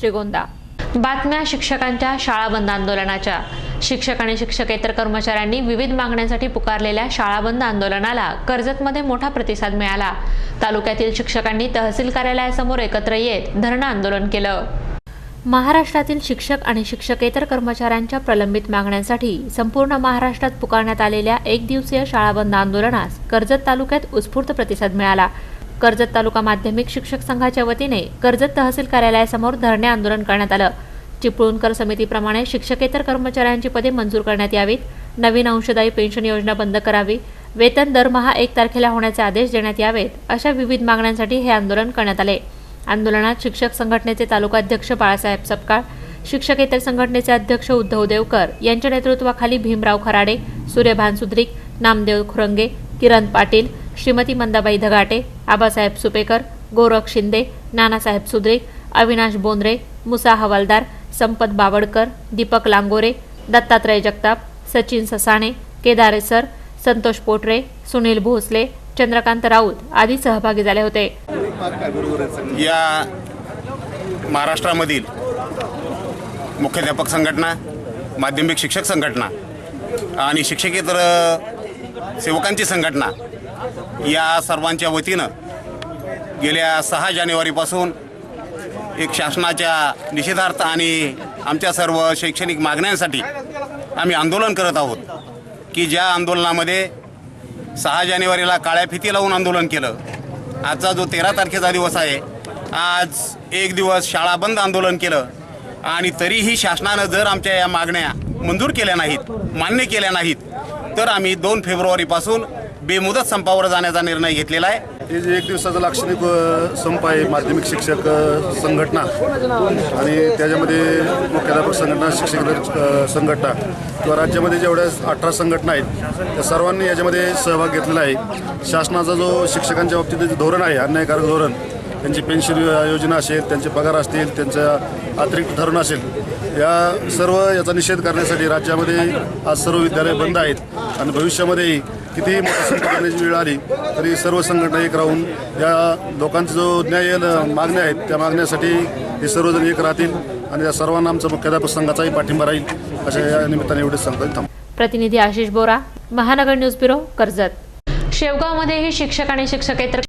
श्रीगोंदा. बातम्या शिक्षकांच्या शाळा बंद आंदोलनाच्या. शिक्षक आणि शिक्षकेतर कर्मचाऱ्यांनी विविध मागण्यांसाठी पुकारलेल्या शाळा बंद आंदोलनाला कर्जतमध्ये मोठा प्रतिसाद मिळाला. तालुक्यातील शिक्षकांनी तहसील कार्यालयासमोर एकत्र येत धरणं आंदोलन केलं. महाराष्ट्रातील शिक्षक आणि शिक्षकेतर कर्मचाऱ्यांच्या प्रलंबित मागण्यांसाठी संपूर्ण महाराष्ट्रात पुकारण्यात आलेल्या एक दिवसीय शाळा बंद आंदोलनास कर्जत तालुक्यात उत्स्फूर्त प्रतिसाद मिळाला. कर्जत तालुका माध्यमिक शिक्षक संघाच्या वतीने कर्जत तहसील कार्यालयासमोर धरणे आंदोलन करण्यात आलं. चिपळूणकर समितीप्रमाणे शिक्षकेतर कर्मचाऱ्यांची पदे मंजूर करण्यात यावीत. नवीन अंशदायी पेन्शन योजना बंद करावी. वेतन दरमहा एक तारखेला होण्याचे आदेश देण्यात यावेत अशा विविध मागण्यांसाठी हे आंदोलन करण्यात आले. आंदोलनात शिक्षक संघटनेचे तालुका अध्यक्ष बाळासाहेब सपकाळ शिक्षकेतर संघटनेचे अध्यक्ष उद्धव देवकर यांच्या नेतृत्वाखाली भीमराव खराडे सूर्यभान सुद्रिक नामदेव खुरंगे किरण पाटील श्रीमती मंदाबाई धगाटे आबासाहेब सुपेकर गोरख शिंदे नानासाहेब सुद्रे अविनाश बोंद्रे मुसा हवालदार संपत बावडकर दीपक लांगोरे दत्तात्रय जगताप सचिन ससाणे केदारे सर संतोष पोटरे सुनील भोसले चंद्रकांत राऊत आदी सहभागी झाले होते. या महाराष्ट्रामधील मुख्याध्यापक संघटना माध्यमिक शिक्षक संघटना आणि शिक्षकेतर सेवकांची संघटना या सर्वांच्या वतीनं गेल्या सहा जानेवारीपासून एक शासनाच्या निषेधार्थ आणि आमच्या सर्व शैक्षणिक मागण्यांसाठी आम्ही आंदोलन करत आहोत की ज्या आंदोलनामध्ये सहा जानेवारीला काळ्या फिती लावून आंदोलन केलं आजचा जो तेरा तारखेचा दिवस आहे आज एक दिवस शाळा बंद आंदोलन केलं आणि तरीही शासनानं जर आमच्या या मागण्या मंजूर केल्या नाहीत मान्य केल्या नाहीत तर आम्ही दोन फेब्रुवारीपासून बेमुदत संपावर जाण्याचा निर्णय घेतलेला आहे. हे जे एक दिवसाचा लाक्षणिक अ, संप आहे माध्यमिक शिक्षक अ, संघटना. आणि त्याच्यामध्ये मुख्याध्यापक संघटना शिक्षक अ, संघटना. किंवा राज्यामध्ये जेवढ्या अठरा संघटना आहेत त्या सर्वांनी याच्यामध्ये सहभाग घेतलेला आहे. शासनाचा जो शिक्षकांच्या बाबतीत जे धोरण आहे अन्यायकारक धोरण त्यांची पेन्शन योजना असेल त्यांचे पगार असतील त्यांच्या अतिरिक्त धोरण असेल या सर्व याचा निषेध करण्यासाठी राज्यामध्ये आज सर्व विद्यालय बंद आहेत. आणि भविष्यामध्येही कितीही मोठा संप करण्याची वेळ आली तरी सर्व संघटना एक राहून या लोकांचा जो न्याय मागण्या आहेत त्या मागण्यासाठी हे सर्वजण एक राहतील आणि या सर्वांना आमचा मुख्याध्यापक संघाचाही पाठिंबा राहील अशा या निमित्ताने एवढेच सांगतो प्रतिनिधी आशिष बोरा महानगर न्यूज ब्युरो कर्जत. शेवगावमध्येही शिक्षक आणि शिक्षकेतर